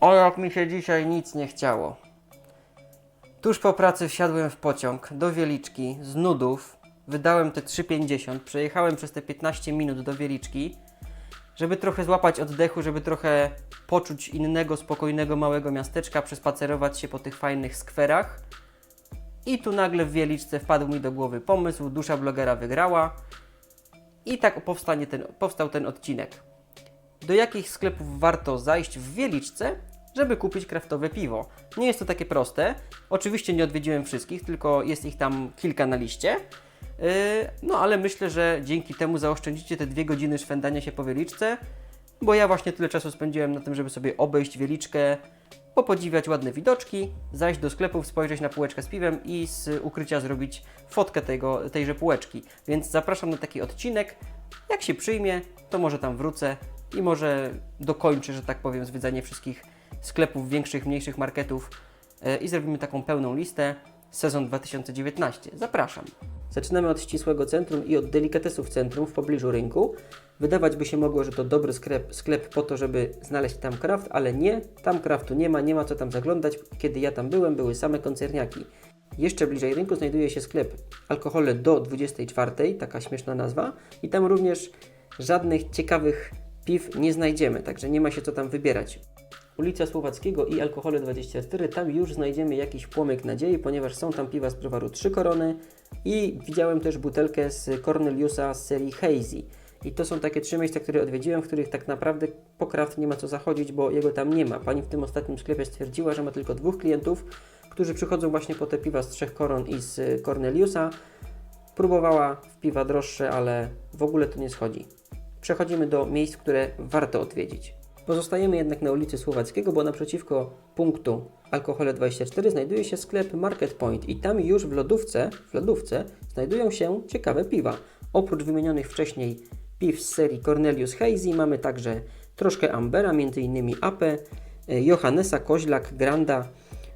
O, jak mi się dzisiaj nic nie chciało. Tuż po pracy wsiadłem w pociąg do Wieliczki z nudów. Wydałem te 3,50. Przejechałem przez te 15 minut do Wieliczki, żeby trochę złapać oddechu, żeby trochę poczuć innego, spokojnego, małego miasteczka, przespacerować się po tych fajnych skwerach. I tu nagle w Wieliczce wpadł mi do głowy pomysł, dusza blogera wygrała. I tak powstanie ten, powstał ten odcinek. Do jakich sklepów warto zajść w Wieliczce, żeby kupić kraftowe piwo? Nie jest to takie proste. Oczywiście nie odwiedziłem wszystkich, tylko jest ich tam kilka na liście. Yy, No ale myślę, że dzięki temu zaoszczędzicie te dwie godziny szwendania się po Wieliczce, bo ja właśnie tyle czasu spędziłem na tym, żeby sobie obejść Wieliczkę, popodziwiać ładne widoczki, zajść do sklepów, spojrzeć na półeczkę z piwem i z ukrycia zrobić fotkę tego, tejże półeczki. Więc zapraszam na taki odcinek. Jak się przyjmie, to może tam wrócę i może dokończę, że tak powiem, zwiedzanie wszystkich sklepów, większych, mniejszych marketów e, i zrobimy taką pełną listę. Sezon 2019. Zapraszam. Zaczynamy od ścisłego centrum i od delikatesów centrum w pobliżu rynku. Wydawać by się mogło, że to dobry sklep, sklep po to, żeby znaleźć tam kraft, ale nie, tam kraftu nie ma, nie ma co tam zaglądać. Kiedy ja tam byłem, były same koncerniaki. Jeszcze bliżej rynku znajduje się sklep alkohole do 24, taka śmieszna nazwa, i tam również żadnych ciekawych piw nie znajdziemy, także nie ma się co tam wybierać. Ulica Słowackiego i Alkohole 24, tam już znajdziemy jakiś płomyk nadziei, ponieważ są tam piwa z browaru Trzy Korony i widziałem też butelkę z Corneliusa z serii Hazy. I to są takie trzy miejsca, które odwiedziłem, w których tak naprawdę po kraft nie ma co zachodzić, bo jego tam nie ma. Pani w tym ostatnim sklepie stwierdziła, że ma tylko dwóch klientów, którzy przychodzą właśnie po te piwa z Trzech Koron i z Corneliusa. Próbowała w piwa droższe, ale w ogóle to nie schodzi. Przechodzimy do miejsc, które warto odwiedzić. Pozostajemy jednak na ulicy Słowackiego, bo naprzeciwko punktu Alkohole 24 znajduje się sklep Market Point i tam już w lodówce, w lodówce znajdują się ciekawe piwa. Oprócz wymienionych wcześniej piw z serii Cornelius Hazy mamy także troszkę Ambera, m.in. Ape, e, Johannesa, Koźlak, Granda,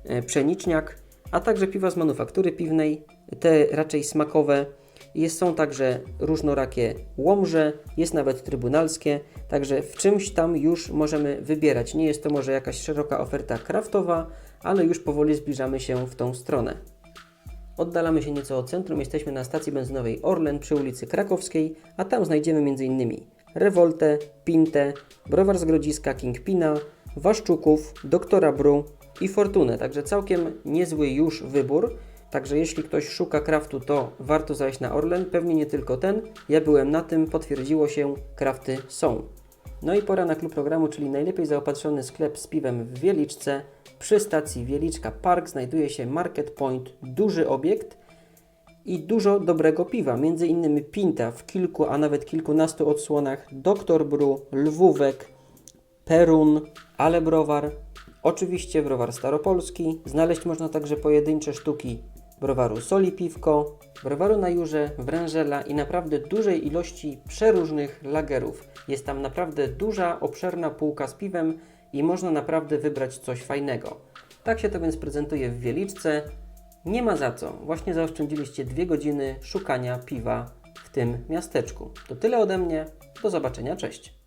e, Pszeniczniak, a także piwa z manufaktury piwnej, te raczej smakowe. Jest, są także różnorakie łomże, jest nawet trybunalskie, także w czymś tam już możemy wybierać. Nie jest to może jakaś szeroka oferta kraftowa, ale już powoli zbliżamy się w tą stronę. Oddalamy się nieco od centrum, jesteśmy na stacji benzynowej Orlen przy ulicy Krakowskiej, a tam znajdziemy m.in. Rewoltę, Pintę, Browar z Grodziska, Kingpina, Waszczuków, Doktora Bru i Fortunę, także całkiem niezły już wybór. Także jeśli ktoś szuka kraftu, to warto zajść na Orlen, pewnie nie tylko ten. Ja byłem na tym, potwierdziło się, krafty są. No i pora na klub programu, czyli najlepiej zaopatrzony sklep z piwem w Wieliczce. Przy stacji Wieliczka Park znajduje się Market Point, duży obiekt i dużo dobrego piwa, między innymi Pinta w kilku, a nawet kilkunastu odsłonach, Dr. Bru, Lwówek, Perun, Ale Browar, oczywiście browar staropolski. Znaleźć można także pojedyncze sztuki browaru Soli Piwko, browaru na Jurze, Wrężela i naprawdę dużej ilości przeróżnych lagerów. Jest tam naprawdę duża, obszerna półka z piwem i można naprawdę wybrać coś fajnego. Tak się to więc prezentuje w Wieliczce. Nie ma za co. Właśnie zaoszczędziliście dwie godziny szukania piwa w tym miasteczku. To tyle ode mnie. Do zobaczenia. Cześć.